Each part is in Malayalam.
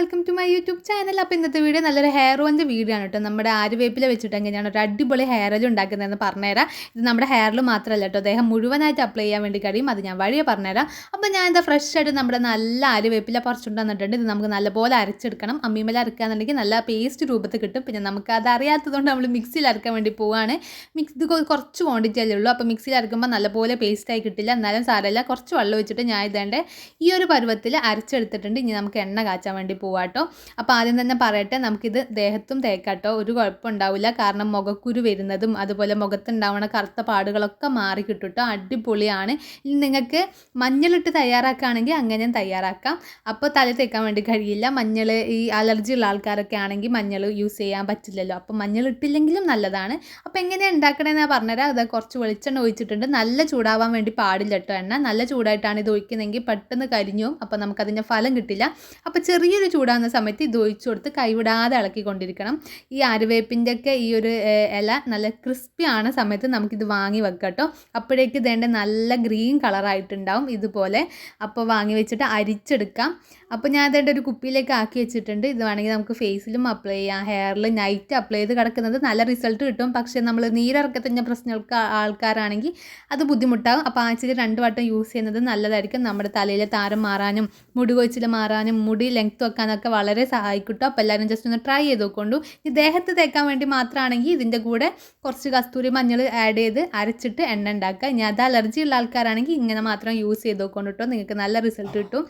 Welcome to my YouTube channel അപ്പോൾ ഇന്നത്തെ വീഡിയോ നല്ലൊരു ഹെയർ ഓയിലിന്റെ വീഡിയോ ആണ് കേട്ടോ. നമ്മുടെ ആര്യവേപ്പില വെച്ചിട്ട് ഞാൻ ഒരു അടിപൊളി ഹെയർ ഓയിൽ ഉണ്ടാക്കുന്നതെന്ന് പറഞ്ഞുതരാം. ഇത് നമ്മുടെ ഹെയറിൽ മാത്രമല്ല കേട്ടോ. അദ്ദേഹം മുഴുവനായിട്ട് അപ്ലൈ ചെയ്യാൻ വേണ്ടി കഴിയും. അത് ഞാൻ വഴിയെ പറഞ്ഞുതരാം. അപ്പോൾ ഞാൻ എന്താ ഫ്രഷ് ആയിട്ട് നമ്മുടെ നല്ല ആര്യവേപ്പില പറിച്ചുകൊണ്ട് വന്നിട്ടുണ്ട്. ഇത് നമുക്ക് നല്ലപോലെ അരച്ചെടുക്കണം. അമ്മീമല അരക്കുകയാണെന്നുണ്ടെങ്കിൽ നല്ല പേസ്റ്റ് രൂപത്തിൽ കിട്ടും. പിന്നെ നമുക്ക് അത് അറിയാത്തതുകൊണ്ട് നമ്മൾ മിക്സിയിൽ അരക്കാൻ വേണ്ടി പോവുകയാണ് മിക്സ് ഇത് കുറച്ച് ക്വാണ്ടിറ്റി അല്ലേ ഉള്ളൂ. അപ്പോൾ മിക്സിയിൽ അരക്കുമ്പോൾ നല്ലപോലെ പേസ്റ്റായി കിട്ടില്ല. എന്നാലും സാരമില്ല. കുറച്ച് വെള്ളം വെച്ചിട്ട് ഞാൻ ഇതേണ്ട ഈ ഒരു പരുവത്തിൽ അരച്ചെടുത്തിട്ടുണ്ട്. ഇനി നമുക്ക് എണ്ണ കാച്ചാൻ വേണ്ടി പോവാട്ടോ. അപ്പോൾ ആദ്യം തന്നെ പറയട്ടെ നമുക്കിത് ദേഹത്തും തേക്കാട്ടോ. ഒരു കുഴപ്പമുണ്ടാവില്ല. കാരണം മുഖക്കുരു വരുന്നതും അതുപോലെ മുഖത്തുണ്ടാവുന്ന കറുത്ത പാടുകളൊക്കെ മാറി കിട്ടും കേട്ടോ അടിപൊളിയാണ്. ഇനി നിങ്ങൾക്ക് മഞ്ഞളിട്ട് തയ്യാറാക്കുകയാണെങ്കിൽ അങ്ങനെയും തയ്യാറാക്കാം. അപ്പോൾ തല തേക്കാൻ വേണ്ടി കഴിയില്ല. മഞ്ഞൾ ഈ അലർജി ഉള്ള ആൾക്കാരൊക്കെ ആണെങ്കിൽ മഞ്ഞൾ യൂസ് ചെയ്യാൻ പറ്റില്ലല്ലോ. അപ്പോൾ മഞ്ഞൾ ഇട്ടില്ലെങ്കിലും നല്ലതാണ്. അപ്പോൾ എങ്ങനെയാണ് ഉണ്ടാക്കണമെന്ന് പറഞ്ഞുതരാം. അത് കുറച്ച് വെളിച്ചെണ്ണ ഒഴിച്ചിട്ടുണ്ട്. നല്ല ചൂടാവാൻ വേണ്ടി പാടില്ല കേട്ടോ എണ്ണ. നല്ല ചൂടായിട്ടാണ് ഇത് ഒഴിക്കുന്നതെങ്കിൽ പെട്ടെന്ന് കരിഞ്ഞു അപ്പോൾ നമുക്കതിന്റെ ഫലം കിട്ടില്ല. അപ്പോൾ ചെറിയൊരു ചൂടാകുന്ന സമയത്ത് ഇത് ഒഴിച്ചു കൊടുത്ത് കൈവിടാതെ ഇളക്കിക്കൊണ്ടിരിക്കണം. ഈ അരുവേപ്പിന്റെ ഒക്കെ ഈ ഒരു ഇല നല്ല ക്രിസ്പി ആണ് സമയത്ത് നമുക്കിത് വാങ്ങി വെക്കാം കേട്ടോ. അപ്പോഴേക്ക് ഇതേണ്ട നല്ല ഗ്രീൻ കളറായിട്ടുണ്ടാവും ഇതുപോലെ. അപ്പോൾ വാങ്ങി വെച്ചിട്ട് അരിച്ചെടുക്കാം. അപ്പോൾ ഞാൻ അതേണ്ട ഒരു കുപ്പിയിലേക്ക് ആക്കി വെച്ചിട്ടുണ്ട്. ഇത് വേണമെങ്കിൽ നമുക്ക് ഫേസിലും അപ്ലൈ ചെയ്യാം. ഹെയറിൽ നൈറ്റ് അപ്ലൈ ചെയ്ത് കിടക്കുന്നത് നല്ല റിസൾട്ട് കിട്ടും. പക്ഷേ നമ്മൾ നീരിറക്കത്തിന്റെ പ്രശ്നങ്ങൾക്ക് ആൾക്കാരാണെങ്കിൽ അത് ബുദ്ധിമുട്ടാകും. അപ്പോൾ ആഴ്ചയിൽ രണ്ട് വട്ടം യൂസ് ചെയ്യുന്നത് നല്ലതായിരിക്കും. നമ്മുടെ തലയിലെ താരം മാറാനും മുടി കൊഴിച്ചിൽ മാറാനും മുടി ലെങ്ത് വെക്കാനൊക്കെ വളരെ സഹായിക്കും അപ്പോൾ എല്ലാവരും ജസ്റ്റ് ഒന്ന് ട്രൈ ചെയ്ത് നോക്കൊണ്ടു. ഈ ദേഹത്ത് തേക്കാൻ വേണ്ടി മാത്രമാണെങ്കിൽ ഇതിന്റെ കൂടെ കുറച്ച് കസ്തൂരി മഞ്ഞൾ ആഡ് ചെയ്ത് അരച്ചിട്ട് എണ്ണ ഉണ്ടാക്കുക ഇനി അത് അലർജി ഉള്ള ആൾക്കാരാണെങ്കിൽ ഇങ്ങനെ മാത്രം യൂസ് ചെയ്ത് നോക്കൊണ്ട് കേട്ടോ നിങ്ങൾക്ക് നല്ല റിസൾട്ട് കിട്ടും.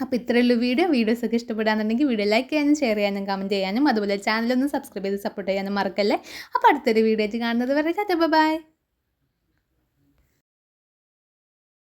അപ്പോൾ ഇത്രയുള്ള വീഡിയോ. വീഡിയോസ് ഒക്കെ ഇഷ്ടപ്പെടാന്നുണ്ടെങ്കിൽ വീഡിയോ ലൈക്ക് ചെയ്യാനും ഷെയർ ചെയ്യാനും കമന്റ് ചെയ്യാനും. അതുപോലെ ചാനലൊന്ന് സബ്സ്ക്രൈബ് ചെയ്ത് സപ്പോർട്ട് ചെയ്യാനും മറക്കല്ലേ. അപ്പോൾ അടുത്തൊരു വീഡിയോ ആയിട്ട് കാണുന്നത് വരെ ബൈ